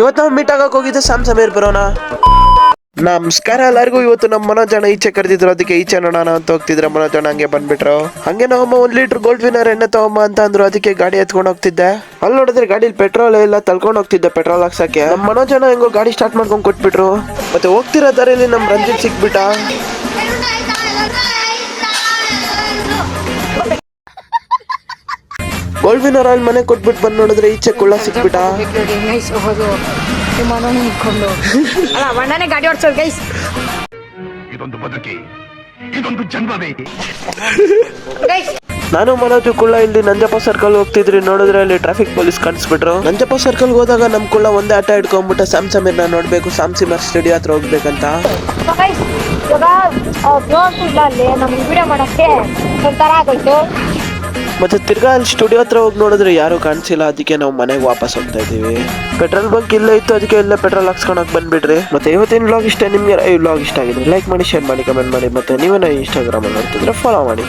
ಇವತ್ತು ನಾವು ಮೀಟ್ ಆಗಕ್ಕೆ ಹೋಗಿದ್ದೆ ಸಾಮ್ ಸಮೀರ್ ಬರೋಣ ನಮಸ್ಕಾರ ಎಲ್ಲರಿಗೂ. ಇವತ್ತು ನಮ್ಮ ಮನೋಜ್ ಅಣ್ಣ ಈಚೆ ಕರೆದಿದ್ರು. ಅದಕ್ಕೆ ಈಚೆ ನೋಡೋಣ ಅಂತ ಹೋಗ್ತಿದ್ರೆ ಮನೋಜ್ ಅಣ್ಣ ಹಂಗೆ ಬಂದ್ಬಿಟ್ರು. ಹಂಗೆ ನಾವಮ್ಮ ಒಂದ್ ಲೀಟರ್ ಗೋಲ್ಡ್ ವಿನರ್ ಎಣ್ಣೆ ತಗೊಂಬ ಅಂತ ಅಂದ್ರು. ಅದಕ್ಕೆ ಗಾಡಿ ಎತ್ಕೊಂಡು ಹೋಗ್ತಿದ್ದೆ. ಅಲ್ಲಿ ನೋಡಿದ್ರೆ ಗಾಡಿಲಿ ಪೆಟ್ರೋಲ್ ಎಲ್ಲ ತಳ್ಕೊಂಡು ಹೋಗ್ತಿದ್ದೆ ಪೆಟ್ರೋಲ್ ಹಾಕ್ಸಕ್ಕೆ. ನಮ್ಮ ಮನೋಜ್ ಅಣ್ಣ ಹೆಂಗೋ ಗಾಡಿ ಸ್ಟಾರ್ಟ್ ಮಾಡ್ಕೊಂಡು ಕೊಟ್ಬಿಟ್ರು. ಮತ್ತೆ ಹೋಗ್ತಿರೋ ದಾರಿಯಲ್ಲಿ ನಮ್ ರಂಜಿತ್ ಸಿಕ್ಬಿಟ್ಟ. ಗೋಲ್ಡ್ ರಾಯಲ್ ಮನೆ ಕೊಟ್ಬಿಟ್ಟು ಬಂದು ನೋಡಿದ್ರೆ ಈಚೆ ಕುಳ್ಳ ಸಿಕ್ಬಿಟ್ಟ ಗೈಸ್ ಹೋಗೋದು ವಿಮಾನನೇ ಇಟ್ಕೊಂಡು ಅಲ್ಲ ಬಣ್ಣನೇ ಗಾಡಿ ಓಡಿಸೋದು ಗೈಸ್ ಇದೊಂದು ಬದುಕಿ ಇದೊಂದು ಜನ್ಮವೇ. ಗೈಸ್ ನಾನು ಮನೋಜು ಕುಳ್ಳ ಇಲ್ಲಿ ನಂಜಪ್ಪ ಸರ್ಕಲ್ ಹೋಗ್ತಿದ್ರಿ ನೋಡಿದ್ರೆ ಅಲ್ಲಿ ಟ್ರಾಫಿಕ್ ಪೊಲೀಸ್ ಕಾಣಿಸ್ಬಿಟ್ರು. ನಂಜಪ್ಪ ಸರ್ಕಲ್ ಹೋದಾಗ ನಮ್ ಕುಳ್ಳ ಒಂದೇ ಆಟ ಇಟ್ಕೊಂಡ್ಬಿಟ್ಟ ಸ್ಯಾಮ್ ಸಮೀರ್ನ ನೋಡ್ಬೇಕು ಸ್ಯಾಮ್ ಸಿಮರ್ ಸ್ಟುಡಿಯೋ ಹತ್ರ ಹೋಗ್ಬೇಕಂತ. ಗೈಸ್ ಇವಾಗ ಅಲ್ಲಿ? ನಮ್ಗೆ ವಿಡಿಯೋ ಮಾಡೋಕ್ಕೆ ಒಂಥರ ಆಗೋಯ್ತು. ಮತ್ತೆ ತಿರ್ಗಾ ಅಲ್ಲಿ ಸ್ಟುಡಿಯೋ ಹತ್ರ ಹೋಗಿ ನೋಡಿದ್ರೆ ಯಾರು ಕಾಣಿಸಿಲ್ಲ. ಅದಕ್ಕೆ ನಾವು ಮನೆಗೆ ವಾಪಸ್ ಹೋಗ್ತಾ ಇದೀವಿ ಪೆಟ್ರೋಲ್ ಬಂಕ್ ಇಲ್ಲೇ ಇತ್ತು, ಅದಕ್ಕೆ ಇಲ್ಲೇ ಪೆಟ್ರೋಲ್ ಹಾಕ್ಸ್ಕೊಳಕ್ ಬಂದ್ಬಿಡ್ರಿ ಮತ್ತೆ ಇವತ್ತಿನ ವ್ಲಾಗ್ ಇಷ್ಟ, ನಿಮ್ಗೆ ಈ ವ್ಲಾಗ್ ಇಷ್ಟ ಆಗಿದ್ರೆ ಲೈಕ್ ಮಾಡಿ ಶೇರ್ ಮಾಡಿ ಕಮೆಂಟ್ ಮಾಡಿ. ಮತ್ತೆ ನೀವೇನೋ ಇನ್ಸ್ಟಾಗ್ರಾಮ್ ಅಲ್ಲಿ ನೋಡ್ತಿದ್ರೆ ಫಾಲೋ ಮಾಡಿ.